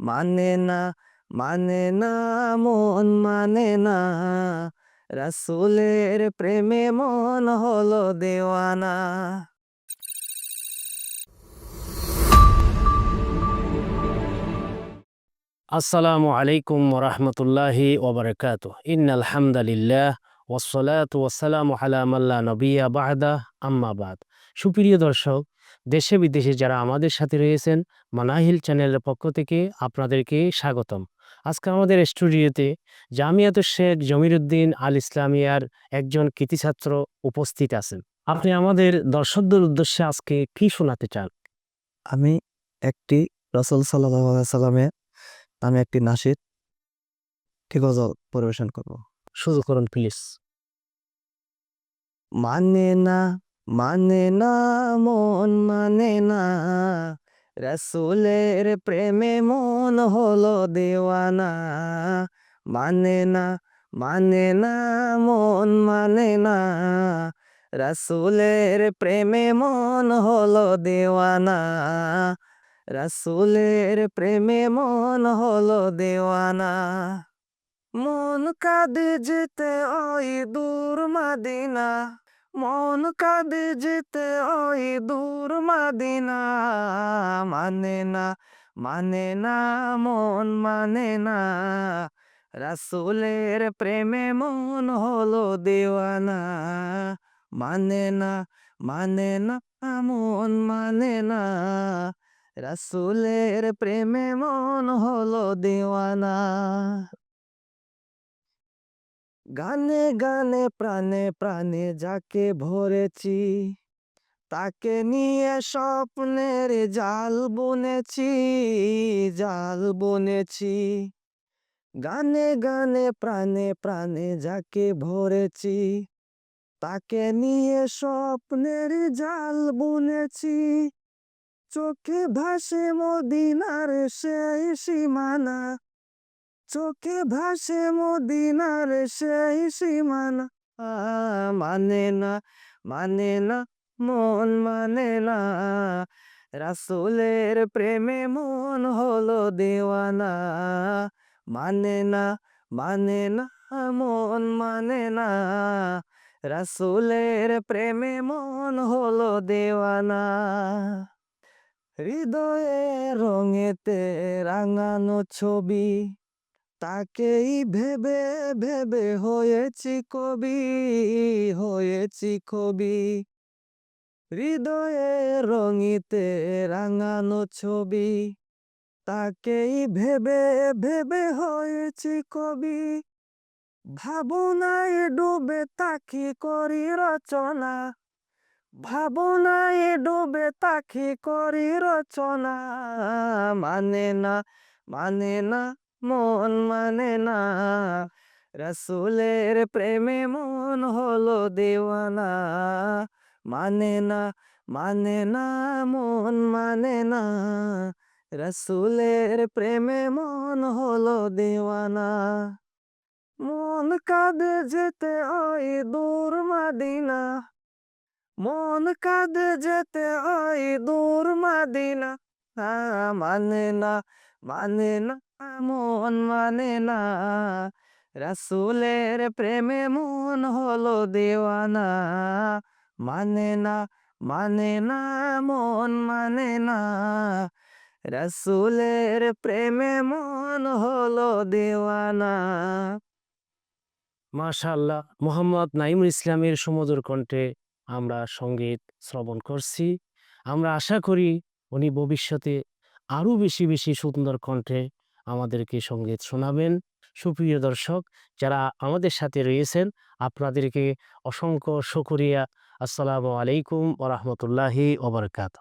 মানে না মানে না মন মানে না রাসুলের প্রেমে মন হলো দেওয়ানা আসসালামু আলাইকুম ওরহমতুল্লাহি ওবরকাত ইন আলহামদুলিল্লাহ ওসলাত ওসালাম আলা মাল্লা নবিয়া বাহদা আম্মাবাদ সুপ্রিয় দর্শক দেশে বিদেশে যারা আমাদের সাথে রয়েছেন মানাহিল চ্যানেলের পক্ষ থেকে আপনাদেরকে স্বাগতম। আজকে আমাদের স্টুডিওতে জামিয়াত শেখ জমিরুদ্দিন আল ইসলামিয়ার একজন কৃতি ছাত্র উপস্থিত আছেন। আপনি আমাদের দর্শকদের উদ্দেশ্যে আজকে কি শোনাতে চান? আমি একটি রসুল সাল্লাহ সাল্লামের নামে একটি নাসির ঠিক গজল পরিবেশন করব। শুরু করুন প্লিজ। মানে না মানে না, মন মানে না। রসুলের প্রেমে মন হলো দেওয়ানা। মানে না মানে না, মন মানে না। রসুলের প্রেমে মন হলো দেওয়ানা। রসুলের প্রেমে মন হলো দেওয়ানা। মন কাঁদে যেতে ওই দূর মাদিনা। মন কাঁদে যেতে, ওই দূর মাদিনা। মানে না মানে না, মন মানে না। রাসুলের প্রেমে মন হলো দেওয়ানা। মানে না মানে না, মন মানে না। রাসুলের প্রেমে মন হলো দেওয়ানা। গানে গানে প্রাণে প্রাণে যাকে ভরেছি, তাকে নিয়ে স্বপ্নের জাল বুনেছি জাল বুনেছি। গানে গানে প্রাণে প্রাণে যাকে ভরেছি, তাকে নিয়ে স্বপ্নের জাল বুনেছি। চোখে ভাসে মদিনার সেই সীমানা চোখে ভাসে মদিনার সেই সীমানা। মানে না মানে না, মন মানে না। রাসুলের প্রেমে মন হলো দেওয়ানা। মানে না মানে না, মন মানে না। রাসুলের প্রেমে মন হলো দেওয়ানা। হৃদয়ে রঙেতে রাঙানো ছবি। তাকেই ভেবে ভেবে হয়েছি কবি হয়েছি কবি। হৃদয়ে রঙিতে রাঙানো ছবি, তাকেই ভেবে ভেবে হয়েছি কবি। ভাবনায় ডুবে তাকি করি রচনা, ভাবনায় ডুবে তাকি করি রচনা। মানে না মানে না। মন মানে না। রসুলের প্রেমে মন হলো দেওয়ানা। মানে না মানে না মন মানে না। রসুলের প্রেমে মন হলো দেওয়ানা। মন কাঁদে যেতে ওই দূর মাদিনা। মন কাঁদে যেতে ওই দূর মাদিনা। আ, মানে না মানে না মন মানে না রাসুলের প্রেমে মন হলো দেওয়ানা। মানে না মানে না মন মানে না রাসুলের প্রেমে মন হলো দেওয়ানা। মাশাআল্লাহ, মোহাম্মদ নাইমুল ইসলামের সমুদ্র কণ্ঠে আমরা সংগীত শ্রবণ করছি। আমরা আশা করি উনি ভবিষ্যতে আরও বেশি বেশি সুন্দর কণ্ঠে আমাদেরকে সংগীত শোনাবেন। সুপ্রিয় দর্শক, যারা আমাদের সাথে রয়েছেন, আপনাদেরকে অসংখ্য শুকরিয়া। আসসালামু আলাইকুম ওরহমতুল্লাহি ওবরকাত